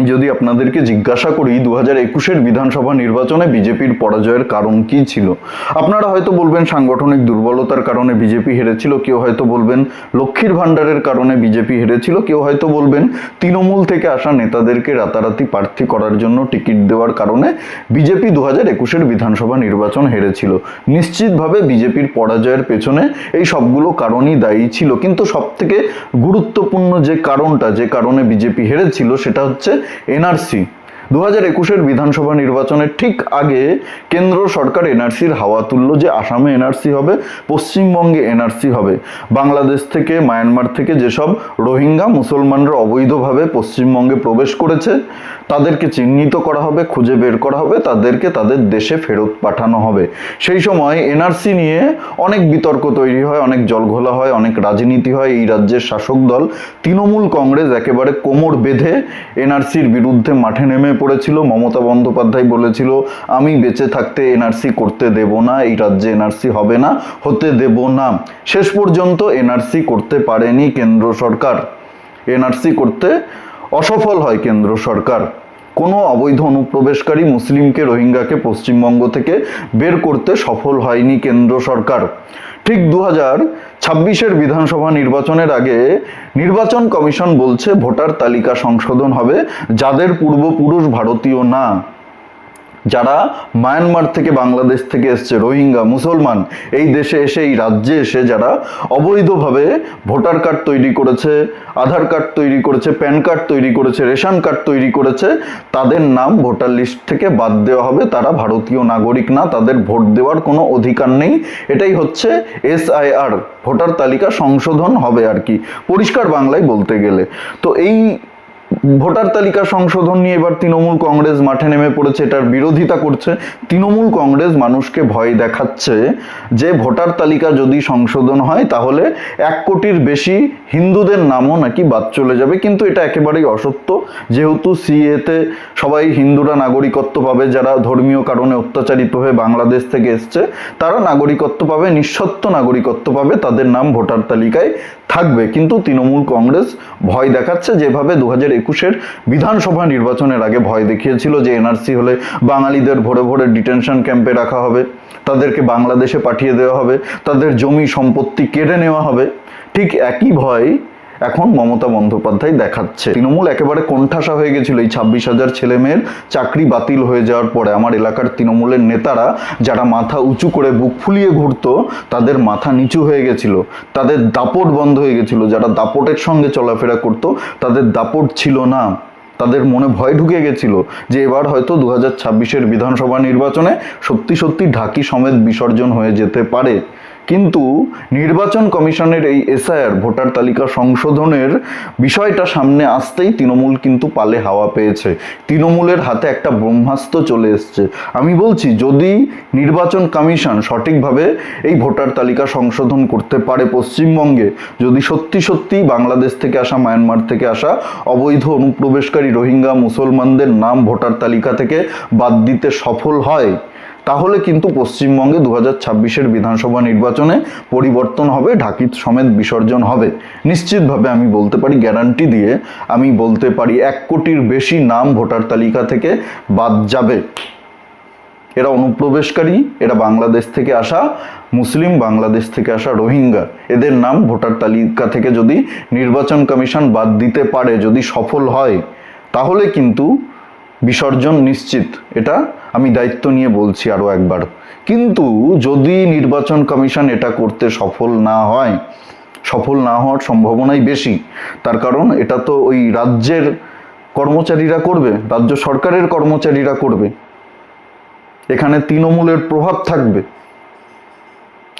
আমি যদি আপনাদেরকে জিজ্ঞাসা করি দু হাজার একুশের বিধানসভা নির্বাচনে বিজেপির পরাজয়ের কারণ কি ছিল? আপনারা হয়তো বলবেন সাংগঠনিক দুর্বলতার কারণে বিজেপি হেরেছিল, কেউ হয়তো বলবেন লক্ষ্মীর ভাণ্ডারের কারণে বিজেপি হেরেছিল, কেউ হয়তো বলবেন তৃণমূল থেকে আসা নেতাদেরকে রাতারাতি প্রার্থী করার জন্য টিকিট দেওয়ার কারণে বিজেপি দু হাজার একুশের বিধানসভা নির্বাচন হেরেছিল। নিশ্চিতভাবে বিজেপির পরাজয়ের পেছনে এই সবগুলো কারণই দায়ী ছিল, কিন্তু সবথেকে গুরুত্বপূর্ণ যে কারণটা, যে কারণে বিজেপি হেরেছিল, সেটা হচ্ছে এনআরসি। দু হাজার একুশের বিধানসভা নির্বাচনের ঠিক আগে কেন্দ্র সরকার এনআরসির হাওয়া তুলল যে আসামে এনআরসি হবে, পশ্চিমবঙ্গে এনআরসি হবে। বাংলাদেশ থেকে, মায়ানমার থেকে যেসব রোহিঙ্গা মুসলমানরা অবৈধভাবে পশ্চিমবঙ্গে প্রবেশ করেছে, তাদেরকে চিহ্নিত করা হবে, খুঁজে বের করা হবে, তাদেরকে তাদের দেশে ফেরত পাঠানো হবে। সেই সময় এনআরসি নিয়ে অনেক বিতর্ক তৈরি হয়, অনেক জলঘোলা হয়, অনেক রাজনীতি হয়। এই রাজ্যের শাসক দল, তৃণমূল কংগ্রেস একেবারে কোমর বেঁধে এনআরসির বিরুদ্ধে মাঠে নেমে পড়েছিল, মমতা বন্দ্যোপাধ্যায় বলেছিল, আমি বেঁচে থাকতে এনআরসি করতে দেব না, এই রাজ্যে এনআরসি হবে না, হতে দেব না। শেষ পর্যন্ত এনআরসি করতে পারেনি কেন্দ্র সরকার। এনআরসি করতে অসফল হয় কেন্দ্র সরকার। কোনো অবৈধ অনুপ্রবেশকারী মুসলিমকে রোহিঙ্গাকে পশ্চিমবঙ্গ থেকে বের করতে সফল হয়নি কেন্দ্র সরকার। ঠিক দু হাজার ছাব্বিশের বিধানসভা নির্বাচনের আগে নির্বাচন কমিশন বলছে ভোটার তালিকা সংশোধন হবে, যাদের পূর্বপুরুষ ভারতীয় না। যারা মায়ানমার থেকে বাংলাদেশ থেকে এসছে, রোহিঙ্গা, মুসলমান, এই দেশে এসে, এই রাজ্যে এসে যারা অবৈধভাবে ভোটার কার্ড তৈরি করেছে, আধার কার্ড তৈরি করেছে, প্যান কার্ড তৈরি করেছে, রেশন কার্ড তৈরি করেছে, তাদের নাম ভোটার লিস্ট থেকে বাদ দেওয়া হবে। তারা ভারতীয় নাগরিক না, তাদের ভোট দেওয়ার কোনো অধিকার নেই। এটাই হচ্ছে এসআইআর, ভোটার তালিকা সংশোধন হবে আর কি। পরিষ্কার বাংলায় বলতে গেলে। তো এই ভোটার তালিকা সংশোধন নিয়ে এবার তৃণমূল কংগ্রেস মাঠে নেমে পড়েছে, এটার বিরোধিতা করছে। তৃণমূল কংগ্রেস মানুষকে ভয় দেখাচ্ছে যে ভোটার তালিকা যদি সংশোধন হয়, তাহলে এক কোটির বেশি হিন্দুদের নামও নাকি বাদ চলে যাবে। কিন্তু এটা একেবারেই অসত্য। যেহেতু সিএতে সবাই হিন্দুরা নাগরিকত্ব পাবে, যারা ধর্মীয় কারণে অত্যাচারিত হয়ে বাংলাদেশ থেকে এসছে, তারা নাগরিকত্ব পাবে, নিঃসত্ব নাগরিকত্ব পাবে, তাদের নাম ভোটার তালিকায় থাকবে। কিন্তু তৃণমূল কংগ্রেস ভয় দেখাচ্ছে, যেভাবে দু হাজার একুশের বিধানসভা নির্বাচনের আগে ভয় দেখিয়েছিল যে এনআরসি হলে বাঙালিদের ভোরে ভোরে ডিটেনশন ক্যাম্পে রাখা হবে, তাদেরকে বাংলাদেশে পাঠিয়ে দেওয়া হবে, তাদের জমি সম্পত্তি কেড়ে নেওয়া হবে। ঠিক একই ভয় এখন মমতা বন্দ্যোপাধ্যায় দেখাচ্ছে। তৃণমূল একেবারে কোণঠাসা হয়ে গেছিল এই ছাব্বিশ হাজার ছেলে মেয়ের চাকরি বাতিল হয়ে যাওয়ার পরে আমার এলাকার তৃণমূলের নেতারা যারা মাথা উঁচু করে বুক ফুলিয়ে ঘুরতো, তাদের মাথা নিচু হয়ে গেছিল। তাদের দাপট বন্ধ হয়ে গেছিল। যারা দাপটের সঙ্গে চলাফেরা করতো, তাদের দাপট ছিল না। তাদের মনে ভয় ঢুকে গেছিল যে এবার হয়তো দু হাজার ছাব্বিশের বিধানসভা নির্বাচনে সত্যি সত্যি ঢাকি সমেত বিসর্জন হয়ে যেতে পারে। কিন্তু নির্বাচন কমিশনের এই এসআইআর, ভোটার তালিকা সংশোধনের বিষয়টা সামনে আসতেই তৃণমূল কিন্তু পালে হাওয়া পেয়েছে। তৃণমূলের হাতে একটা ব্রহ্মাস্ত্র চলে এসছে। আমি বলছি, যদি নির্বাচন কমিশন সঠিকভাবে এই ভোটার তালিকা সংশোধন করতে পারে পশ্চিমবঙ্গে, যদি সত্যি সত্যি বাংলাদেশ থেকে আসা, মায়ানমার থেকে আসা অবৈধ অনুপ্রবেশকারী রোহিঙ্গা মুসলমানদের নাম ভোটার তালিকা থেকে বাদ দিতে সফল হয় তাহলে কিন্তু পশ্চিমবঙ্গে দু হাজার ছাব্বিশের বিধানসভা নির্বাচনে পরিবর্তন হবে, ঢাকিত সমেত বিসর্জন হবে। নিশ্চিতভাবে আমি বলতে পারি, গ্যারান্টি দিয়ে আমি বলতে পারি, এক কোটির বেশি নাম ভোটার তালিকা থেকে বাদ যাবে। এরা অনুপ্রবেশকারী, এরা বাংলাদেশ থেকে আসা মুসলিম, বাংলাদেশ থেকে আসা রোহিঙ্গা। এদের নাম ভোটার তালিকা থেকে যদি নির্বাচন কমিশন বাদ দিতে পারে, যদি সফল হয়, তাহলে কিন্তু বিসর্জন নিশ্চিত। এটা আমি দায়িত্ব নিয়ে বলছি আরও একবার। কিন্তু যদি নির্বাচন কমিশন এটা করতে সফল না হয়, সফল না হওয়ার সম্ভাবনাই বেশি। তার কারণ এটা তো ওই রাজ্যের কর্মচারীরা করবে, রাজ্য সরকারের কর্মচারীরা করবে। এখানে তৃণমূলের প্রভাব থাকবে।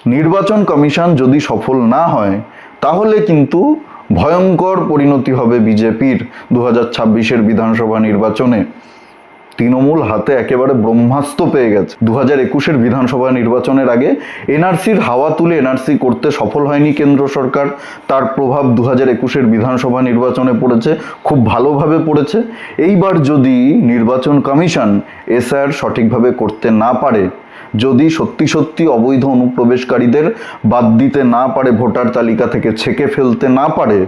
নির্বাচন কমিশন যদি সফল না হয়, তাহলে কিন্তু ভয়ঙ্কর পরিণতি হবে বিজেপির। দু হাজার বিধানসভা নির্বাচনে। তৃণমূল হাতে একেবারে ব্রহ্মাস্ত্র পেয়ে গেছে। দু হাজার একুশের বিধানসভা নির্বাচনের আগে এনআরসির হাওয়া তুলে এনআরসি করতে সফল হয়নি কেন্দ্র সরকার। তার প্রভাব দু হাজার একুশের বিধানসভা নির্বাচনে পড়েছে, খুব ভালোভাবে পড়েছে। এইবার যদি নির্বাচন কমিশন এসআর সঠিকভাবে করতে না পারে, যদি সত্যি সত্যি অবৈধ অনুপ্রবেশকারীদের বাদ দিতে না পারে, ভোটার তালিকা থেকে ছেঁকে ফেলতে না পারে,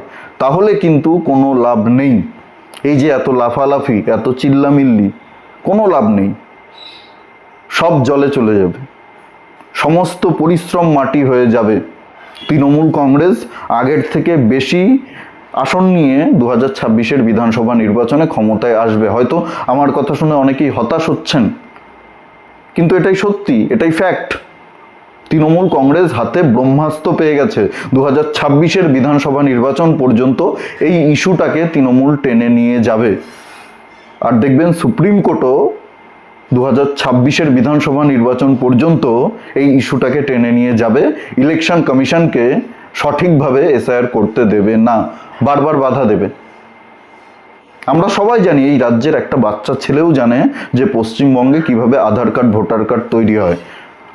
তাহলে কিন্তু কোনো লাভ নেই। এই যে এত লাফালাফি, এত চিল্লামিল্লি কোনো লাভ নেই। সব জলে চলে যাবে। সমস্ত পরিশ্রম মাটি হয়ে যাবে। তৃণমূল কংগ্রেস আগের থেকে বেশি আসন নিয়ে দু হাজার ছাব্বিশের বিধানসভা নির্বাচনে ক্ষমতায় আসবে। হয়তো আমার কথা শুনে অনেকেই হতাশ হচ্ছেন। কিন্তু এটাই সত্যি, এটাই ফ্যাক্ট তৃণমূল কংগ্রেস হাতে ব্রহ্মাস্ত্র পেয়ে গেছে। দু হাজার বিধানসভা নির্বাচন পর্যন্ত এই ইস্যুটাকে তৃণমূল টেনে নিয়ে যাবে। আর দেখবেন সুপ্রিম কোর্টও দু হাজার ছাব্বিশের বিধানসভা নির্বাচন পর্যন্ত এই ইস্যুটাকে টেনে নিয়ে যাবে। ইলেকশন কমিশনকে সঠিকভাবে এসআইআর করতে দেবে না, বারবার বাধা দেবে। আমরা সবাই জানি এই রাজ্যের একটা বাচ্চা ছেলেও জানে যে পশ্চিমবঙ্গে কীভাবে আধার কার্ড, ভোটার কার্ড তৈরি হয়।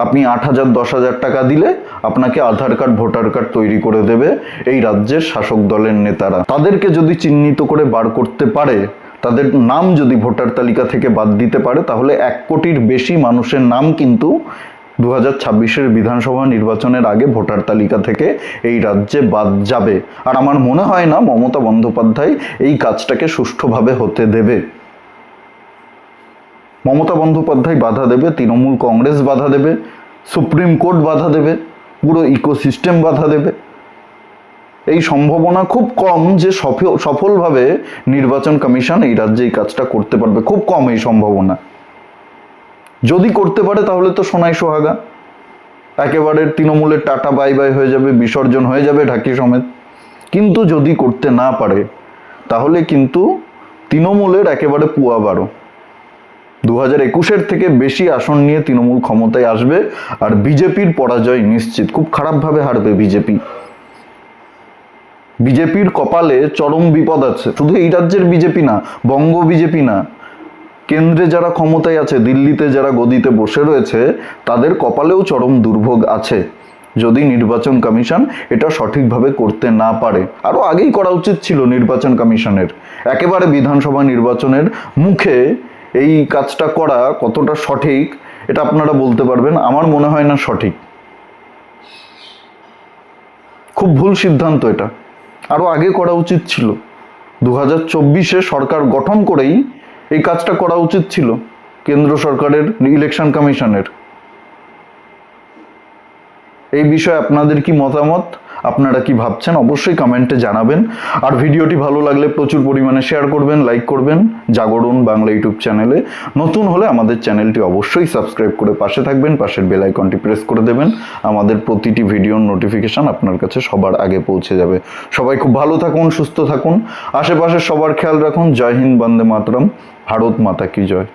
আপনি আট হাজার, দশ হাজার টাকা দিলে আপনাকে আধার কার্ড, ভোটার কার্ড তৈরি করে দেবে এই রাজ্যের শাসক দলের নেতারা। তাদেরকে যদি চিহ্নিত করে বার করতে পারে তাদের নাম যদি ভোটার তালিকা থেকে বাদ দিতে পারে, তাহলে এক কোটির বেশি মানুষের নাম কিন্তু দু হাজার ছাব্বিশের বিধানসভা নির্বাচনের আগে ভোটার তালিকা থেকে এই রাজ্যে বাদ যাবে। আর আমার মনে হয় না মমতা বন্দ্যোপাধ্যায় এই কাজটাকে সুষ্ঠুভাবে হতে দেবে। মমতা বন্দ্যোপাধ্যায় বাধা দেবে, তৃণমূল কংগ্রেস বাধা দেবে, সুপ্রিম কোর্ট বাধা দেবে, পুরো ইকোসিস্টেম বাধা দেবে। এই সম্ভাবনা খুব কম যে সফল সফলভাবে নির্বাচন কমিশন এই রাজ্যে এই কাজটা করতে পারবে। খুব কম এই সম্ভাবনা। যদি করতে পারে, তাহলে তো সোনাই সোহাগা। একেবারে তৃণমূলের টাটা বাই বাই হয়ে যাবে, বিসর্জন হয়ে যাবে ঢাকি সমেত। কিন্তু যদি করতে না পারে, তাহলে কিন্তু তৃণমূলের একেবারে পুয়া বারো। দু হাজার একুশের থেকে বেশি আসন নিয়ে তৃণমূল ক্ষমতায় আসবে আর বিজেপির পরাজয় নিশ্চিত। খুব খারাপভাবে হারবে বিজেপি। বিজেপির কপালে চরম বিপদ আছে। শুধু এই রাজ্যের বিজেপি না, বঙ্গ বিজেপি না, কেন্দ্রে যারা ক্ষমতায় আছে, দিল্লিতে যারা গদিতে বসে রয়েছে, তাদের কপালেও চরম দুর্ভোগ আছে। যদি নির্বাচন কমিশন এটা সঠিকভাবে করতে না পারে, আরও আগেই করা উচিত ছিল নির্বাচন কমিশনের। একেবারে বিধানসভা নির্বাচনের মুখে এই কাজটা করা কতটা সঠিক, এটা আপনারা বলতে পারবেন, আমার মনে হয় না সঠিক। খুব ভুল সিদ্ধান্ত এটা। আরও আগে করা উচিত ছিল। দু হাজার চব্বিশে সরকার গঠন করেই এই কাজটা করা উচিত ছিল। কেন্দ্র সরকারের ইলেকশন কমিশনের এই বিষয়ে আপনাদের কি মতামত? আপনারা কি ভাবছেন? অবশ্যই কমেন্টে জানাবেন। আর ভিডিওটি ভালো লাগলে প্রচুর পরিমাণে শেয়ার করবেন লাইক করবেন। জাগরণ বাংলা ইউটিউব চ্যানেলে নতুন হলে আমাদের চ্যানেলটি অবশ্যই সাবস্ক্রাইব করে পাশে থাকবেন, পাশের বেল আইকনটি প্রেস করে দেবেন। আমাদের প্রতিটি ভিডিওর নোটিফিকেশন আপনার কাছে সবার আগে পৌঁছে যাবে। সবাই খুব ভালো থাকুন, সুস্থ থাকুন। আশেপাশে সবার খেয়াল রাখুন। জয় হিন্দ, বন্দে মাতরম। ভারত মাতা কি জয়।